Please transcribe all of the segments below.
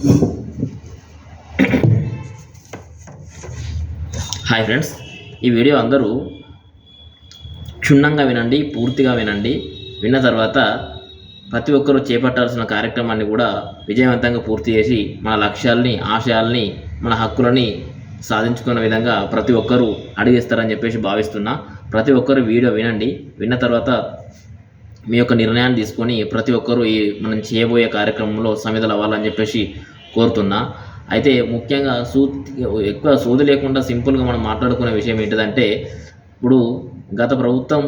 Hi friends ఈ video అందరూ క్షుణ్ణంగా వినండి పూర్తిగా వినండి. విన్న తర్వాత ప్రతి ఒక్కరూ చేపట్టాల్సిన కార్యక్రమాన్ని కూడా విజయవంతంగా పూర్తి చేసి మన లక్ష్యాలని ఆశయాల్ని మన హక్కులని సాధించుకున్న విధంగా ప్రతి ఒక్కరూ అడిగిస్తారని చెప్పేసి భావిస్తున్నా. ప్రతి ఒక్కరు వీడియో వినండి. విన్న తర్వాత మీ యొక్క నిర్ణయాన్ని తీసుకొని ప్రతి ఒక్కరూ ఈ మనం చేయబోయే కార్యక్రమంలో సమిధలు అవ్వాలని చెప్పేసి కోరుతున్నా. అయితే ముఖ్యంగా సూ ఎక్కువ సూది లేకుండా సింపుల్గా మనం మాట్లాడుకునే విషయం ఏంటిదంటే ఇప్పుడు గత ప్రభుత్వం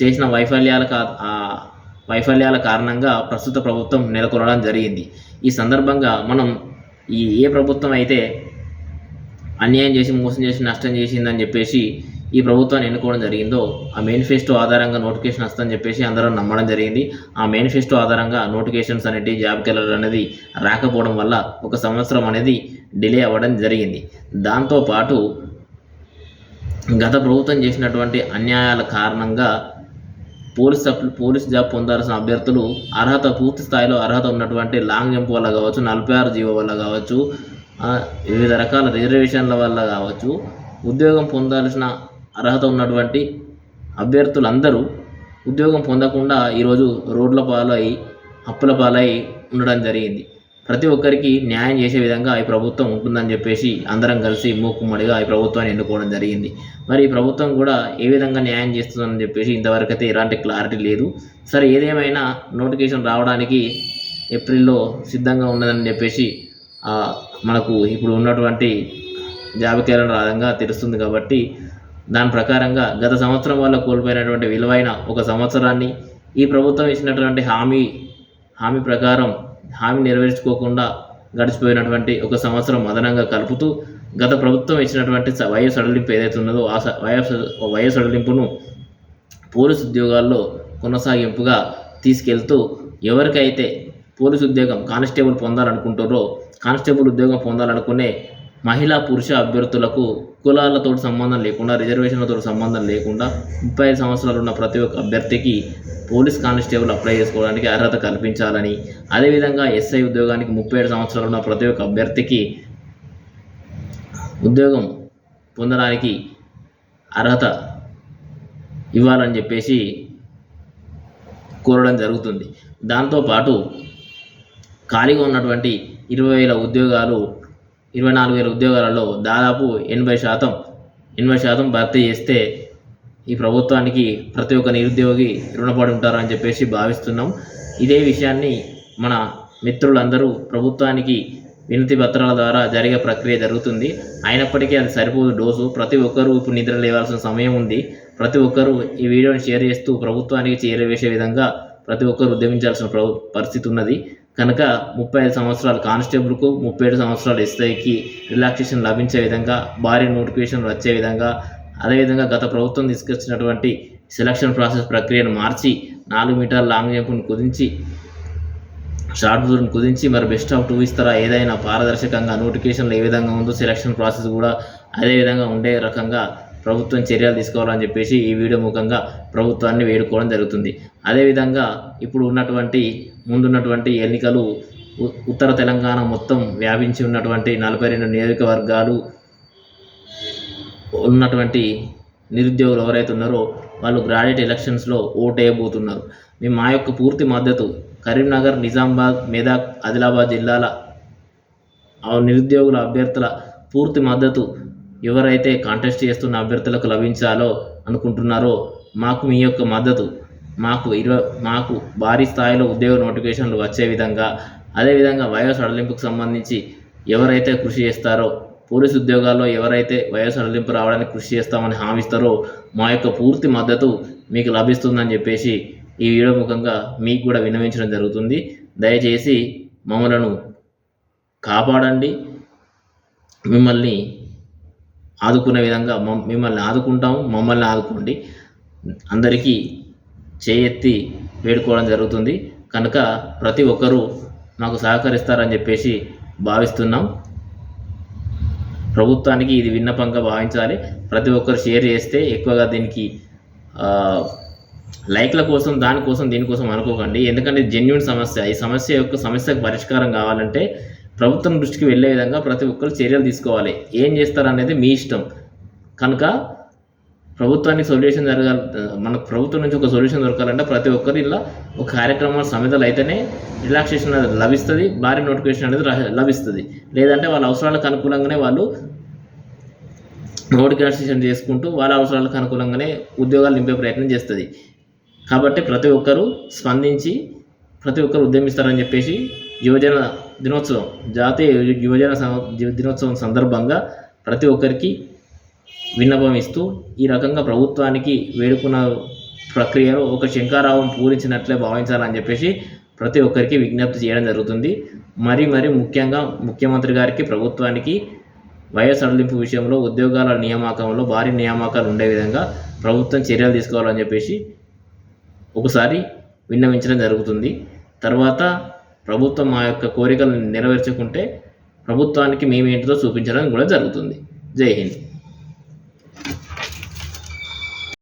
చేసిన వైఫల్యాల కా వైఫల్యాల కారణంగా ప్రస్తుత ప్రభుత్వం నెలకొనడం జరిగింది. ఈ సందర్భంగా మనం ఈ ఏ ప్రభుత్వం అయితే అన్యాయం చేసి మోసం చేసి నష్టం చేసిందని చెప్పేసి ఈ ప్రభుత్వాన్ని ఎన్నుకోవడం జరిగిందో ఆ మేనిఫెస్టో ఆధారంగా నోటిఫికేషన్ వస్తుందని చెప్పేసి అందరం నమ్మడం జరిగింది. ఆ మేనిఫెస్టో ఆధారంగా నోటిఫికేషన్స్ అనేటివి జాబ్ కెలర్ అనేది రాకపోవడం వల్ల ఒక సంవత్సరం అనేది డిలే అవ్వడం జరిగింది. దాంతోపాటు గత ప్రభుత్వం చేసినటువంటి అన్యాయాల కారణంగా పోలీస్ పోలీస్ జాబ్ పొందాల్సిన అభ్యర్థులు అర్హత పూర్తి స్థాయిలో అర్హత ఉన్నటువంటి లాంగ్ జంప్ వల్ల కావచ్చు నలభై ఆరు జీవో వల్ల కావచ్చు వివిధ రకాల రిజర్వేషన్ల వల్ల కావచ్చు ఉద్యోగం పొందాల్సిన అర్హత ఉన్నటువంటి అభ్యర్థులందరూ ఉద్యోగం పొందకుండా ఈరోజు రోడ్ల పాలై అప్పుల పాలై ఉండడం జరిగింది. ప్రతి ఒక్కరికి న్యాయం చేసే విధంగా ఈ ప్రభుత్వం ఉంటుందని చెప్పేసి అందరం కలిసి మూకుమ్మడిగా ఈ ప్రభుత్వాన్ని ఎన్నుకోవడం జరిగింది. మరి ఈ ప్రభుత్వం కూడా ఏ విధంగా న్యాయం చేస్తుందని చెప్పేసి ఇంతవరకు అయితే ఎలాంటి క్లారిటీ లేదు. సరే ఏదేమైనా నోటిఫికేషన్ రావడానికి ఏప్రిల్లో సిద్ధంగా ఉన్నదని చెప్పేసి మనకు ఇప్పుడు ఉన్నటువంటి జాబితాలను రాదంగా తెలుస్తుంది కాబట్టి దాని ప్రకారంగా గత సంవత్సరం వల్ల కోల్పోయినటువంటి విలువైన ఒక సంవత్సరాన్ని ఈ ప్రభుత్వం ఇచ్చినటువంటి హామీ హామీ ప్రకారం హామీ నెరవేర్చుకోకుండా గడిచిపోయినటువంటి ఒక సంవత్సరం అదనంగా కలుపుతూ గత ప్రభుత్వం ఇచ్చినటువంటి వయో సడలింపు ఏదైతే ఉన్నదో ఆ వయో స- వయో సడలింపును పోలీసు ఉద్యోగాల్లో కొనసాగింపుగా తీసుకెళ్తూ ఎవరికైతే పోలీసు ఉద్యోగం కానిస్టేబుల్ పొందాలనుకుంటారో కానిస్టేబుల్ ఉద్యోగం పొందాలనుకునే మహిళా పురుష అభ్యర్థులకు కులాలతో సంబంధం లేకుండా రిజర్వేషన్లతో సంబంధం లేకుండా ముప్పై ఐదు సంవత్సరాలు ఉన్న ప్రతి ఒక్క అభ్యర్థికి పోలీస్ కానిస్టేబుల్ అప్లై చేసుకోవడానికి అర్హత కల్పించాలని. అదేవిధంగా ఎస్ఐ ఉద్యోగానికి ముప్పై ఏడు సంవత్సరాలు ఉన్న ప్రతి ఒక్క అభ్యర్థికి ఉద్యోగం పొందడానికి అర్హత ఇవ్వాలని చెప్పేసి కోరడం జరుగుతుంది. దాంతోపాటు ఖాళీగా ఉన్నటువంటి ఇరవై వేల ఉద్యోగాలు ఇరవై నాలుగు వేల ఉద్యోగాలలో దాదాపు ఎనభై శాతం ఎనభై శాతం భర్తీ చేస్తే ఈ ప్రభుత్వానికి ప్రతి ఒక్క నిరుద్యోగి రుణపడి ఉంటారని చెప్పేసి భావిస్తున్నాం. ఇదే విషయాన్ని మన మిత్రులందరూ ప్రభుత్వానికి వినతి పత్రాల ద్వారా జరిగే ప్రక్రియ జరుగుతుంది. అయినప్పటికీ అది సరిపోదు డోసు. ప్రతి ఒక్కరూ ఇప్పుడు నిద్ర లేవాల్సిన సమయం ఉంది. ప్రతి ఒక్కరూ ఈ వీడియోని షేర్ చేస్తూ ప్రభుత్వానికి చేరవేసే విధంగా ప్రతి ఒక్కరు ఉద్యమించాల్సిన ప్రభు పరిస్థితి ఉన్నది. కనుక ముప్పై ఐదు సంవత్సరాలు కానిస్టేబుల్కు ముప్పై ఏడు సంవత్సరాలు ఎస్ఐకి రిలాక్సేషన్ లభించే విధంగా భారీ నోటిఫికేషన్లు వచ్చే విధంగా అదేవిధంగా గత ప్రభుత్వం తీసుకొచ్చినటువంటి సెలక్షన్ ప్రాసెస్ ప్రక్రియను మార్చి నాలుగు మీటర్ల లాంగ్ జంప్ను కుదించి షార్ట్ దూరం కుదించి మరి బెస్ట్ ఆఫ్ టూ ఇస్తారా ఏదైనా పారదర్శకంగా నోటిఫికేషన్లు ఏ విధంగా ఉందో సెలక్షన్ ప్రాసెస్ కూడా అదే విధంగా ఉండే రకంగా ప్రభుత్వం చర్యలు తీసుకోవాలని చెప్పేసి ఈ వీడియో ముఖంగా ప్రభుత్వాన్ని వేడుకోవడం జరుగుతుంది. అదేవిధంగా ఇప్పుడు ఉన్నటువంటి ముందున్నటువంటి ఎన్నికలు ఉ- ఉత్తర తెలంగాణ మొత్తం వ్యాపించి ఉన్నటువంటి నలభై రెండు నియోజకవర్గాలు ఉన్నటువంటి నిరుద్యోగులు ఎవరైతే ఉన్నారో వాళ్ళు గ్రాడ్యుయేట్ ఎలక్షన్స్లో ఓటేయబోతున్నారు. వేయబోతున్నారు మేము మా యొక్క పూర్తి మద్దతు కరీంనగర్ నిజామాబాద్ మెదక్ ఆదిలాబాద్ జిల్లాల నిరుద్యోగుల అభ్యర్థుల పూర్తి మద్దతు ఎవరైతే కాంటెస్ట్ చేస్తున్న అభ్యర్థులకు లభించాలో అనుకుంటున్నారో మాకు మీ యొక్క మద్దతు. మాకు ఇరవై మాకు భారీ స్థాయిలో ఉద్యోగ నోటిఫికేషన్లు వచ్చే విధంగా అదేవిధంగా వయో సడలింపుకు సంబంధించి ఎవరైతే కృషి చేస్తారో పోలీసు ఉద్యోగాల్లో ఎవరైతే వయో సడలింపు రావడానికి కృషి చేస్తామని హామీస్తారో మా యొక్క పూర్తి మద్దతు మీకు లభిస్తుందని చెప్పేసి ఈ వీడియో ముఖంగా మీకు కూడా విన్నవించడం జరుగుతుంది. దయచేసి మమ్మలను కాపాడండి. మిమ్మల్ని ఆదుకునే విధంగా మిమ్మల్ని ఆదుకుంటాము మమ్మల్ని ఆదుకోండి. అందరికీ చేయెత్తి వేడుకోవడం జరుగుతుంది. కనుక ప్రతి ఒక్కరూ మాకు సహకరిస్తారని చెప్పేసి భావిస్తున్నాం. ప్రభుత్వానికి ఇది విన్నపంగా భావించాలి. ప్రతి ఒక్కరు షేర్ చేస్తే ఎక్కువగా దీనికి లైక్ల కోసం దానికోసం దీనికోసం అనుకోకండి. ఎందుకంటే జెన్యున్ సమస్య. ఈ సమస్య యొక్క సమస్యకు పరిష్కారం కావాలంటే ప్రభుత్వం దృష్టికి వెళ్ళే విధంగా ప్రతి ఒక్కరు చర్యలు తీసుకోవాలి. ఏం చేస్తారనేది మీ ఇష్టం. కనుక ప్రభుత్వానికి సొల్యూషన్ జరగాలి మన ప్రభుత్వం నుంచి ఒక సొల్యూషన్ దొరకాలంటే ప్రతి ఒక్కరు ఇలా ఒక కార్యక్రమాల సమితలు అయితేనే రిలాక్సేషన్ అనేది లభిస్తుంది భారీ నోటిఫికేషన్ అనేది లభిస్తుంది. లేదంటే వాళ్ళ అవసరాలకు అనుకూలంగానే వాళ్ళు నోటిఫికేషన్ చేసుకుంటూ వాళ్ళ అవసరాలకు అనుకూలంగానే ఉద్యోగాలు నింపే ప్రయత్నం చేస్తుంది. కాబట్టి ప్రతి ఒక్కరూ స్పందించి ప్రతి ఒక్కరు ఉద్యమిస్తారని చెప్పేసి యువజన దినోత్సవం జాతీయ యువజన దినోత్సవం సందర్భంగా ప్రతి ఒక్కరికి విన్నపం ఇస్తూ ఈ రకంగా ప్రభుత్వానికి వేడుకున్న ప్రక్రియలో ఒక శంకారావం పూరించినట్లే భావించాలని చెప్పేసి ప్రతి ఒక్కరికి విజ్ఞప్తి చేయడం జరుగుతుంది. మరి మరి ముఖ్యంగా ముఖ్యమంత్రి గారికి ప్రభుత్వానికి వయసు సడలింపు విషయంలో ఉద్యోగాల నియామకంలో భారీ నియామకాలు ఉండే విధంగా ప్రభుత్వం చర్యలు తీసుకోవాలని చెప్పేసి ఒకసారి విన్నవించడం జరుగుతుంది. తర్వాత ప్రభుత్వం మా యొక్క కోరికలను నెరవేర్చుకుంటే ప్రభుత్వానికి మేమేంటిదో చూపించడం కూడా జరుగుతుంది. జై హింద్.